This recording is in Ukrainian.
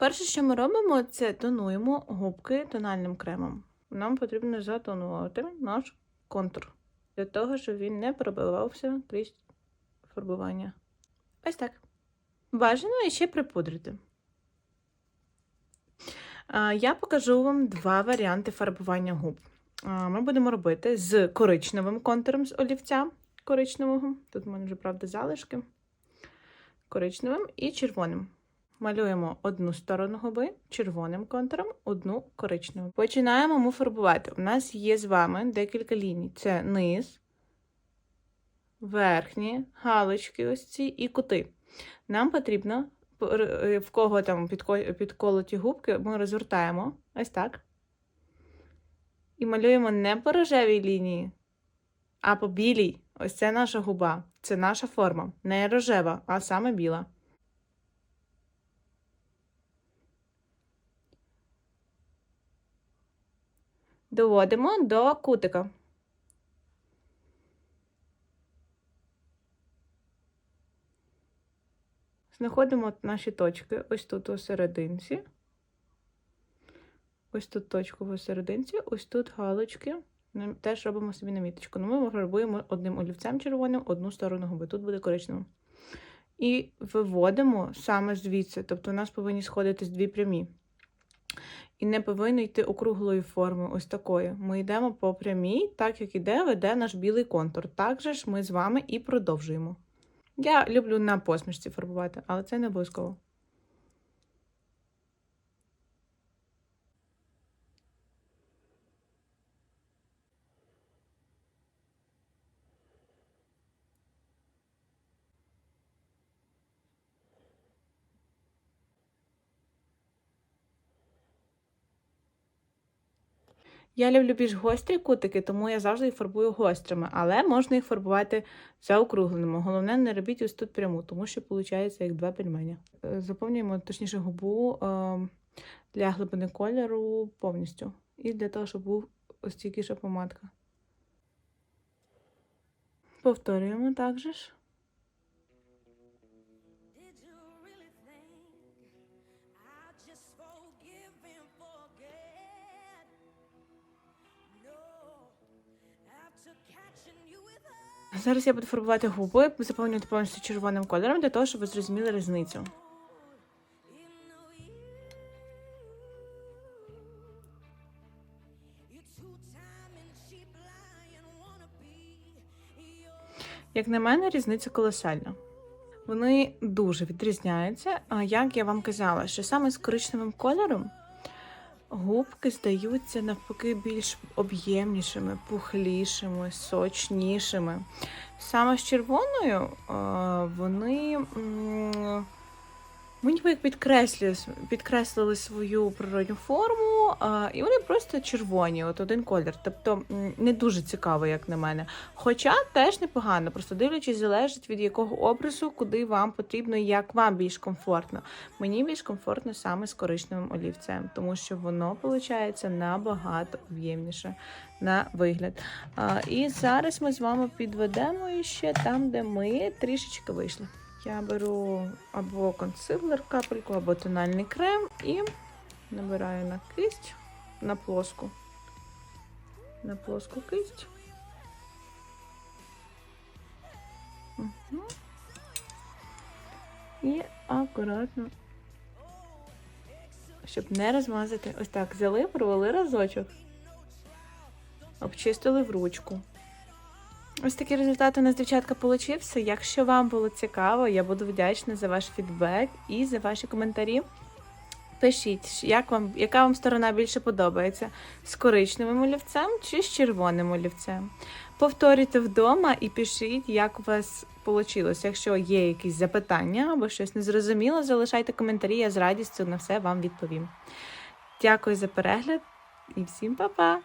Перше, що ми робимо, це тонуємо губки тональним кремом. Нам потрібно затонувати наш контур для того, щоб він не пробивався крізь фарбування. Ось так. Бажано ще припудрити. Я покажу вам два варіанти фарбування губ. Ми будемо робити з коричневим контуром з олівця коричневого. Тут в мене вже, правда, залишки. Коричневим і червоним. Малюємо одну сторону губи червоним контуром, одну коричневим. Починаємо ми фарбувати. У нас є з вами декілька ліній: це низ, верхні, галочки, ось ці і кути. Нам потрібно, в кого там підколоті губки, ми розвертаємо ось так. І малюємо не по рожевій лінії, а по білій. Ось це наша губа. Це наша форма. Не рожева, а саме біла. Доводимо до кутика. Знаходимо наші точки ось тут у серединці. Ось тут точку в серединці, ось тут галочки. Теж робимо собі наміточку. Ну, ми фарбуємо одним олівцем червоним одну сторону губи. Тут буде коричневим. І виводимо саме звідси. Тобто у нас повинні сходитись дві прямі. І не повинно йти округлою форми, ось такої. Ми йдемо по прямій, так як іде, веде наш білий контур. Так же ж ми з вами і продовжуємо. Я люблю на посмішці фарбувати, але це не обов'язково. Я люблю більш гострі кутики, тому я завжди їх фарбую гострими, але можна їх фарбувати заокругленими. Головне, не робіть ось тут пряму, тому що виходить як два пельменя. Е, заповнюємо точніше губу е, для глибини кольору повністю. І для того, щоб був ось стійкіша помадка. Повторюємо також. Зараз я буду фарбувати губи, заповнювати повністю червоним кольором, для того, щоб ви зрозуміли різницю. Як на мене, різниця колосальна. Вони дуже відрізняються. Як я вам казала, що саме з коричневим кольором Губки здаються навпаки більш об'ємнішими, пухлішими, сочнішими. Саме з червоною вони ми ніби як підкреслили, підкреслили свою природню форму, а, і вони просто червоні, от один колір. Тобто не дуже цікаво, як на мене. Хоча теж непогано, просто дивлячись, залежить від якого образу, куди вам потрібно і як вам більш комфортно. Мені більш комфортно саме з коричневим олівцем, тому що воно виходить набагато об'ємніше на вигляд. А, І зараз ми з вами підведемо ще там, де ми трішечки вийшли. Я беру або консилер капельку, або тональний крем і набираю на кисть на плоску. На плоску кисть. Угу. І акуратно, щоб не розмазати. Ось так взяли, провели разочок, обчистили в ручку. Ось такий результат у нас, дівчатка, получився. Якщо вам було цікаво, я буду вдячна за ваш фідбек і за ваші коментарі. Пишіть, як вам, яка вам сторона більше подобається: з коричневим олівцем чи з червоним олівцем. Повторюйте вдома і пишіть, як у вас вийшло. Якщо є якісь запитання або щось незрозуміло, залишайте коментарі, я з радістю на все вам відповім. Дякую за перегляд і всім па-па!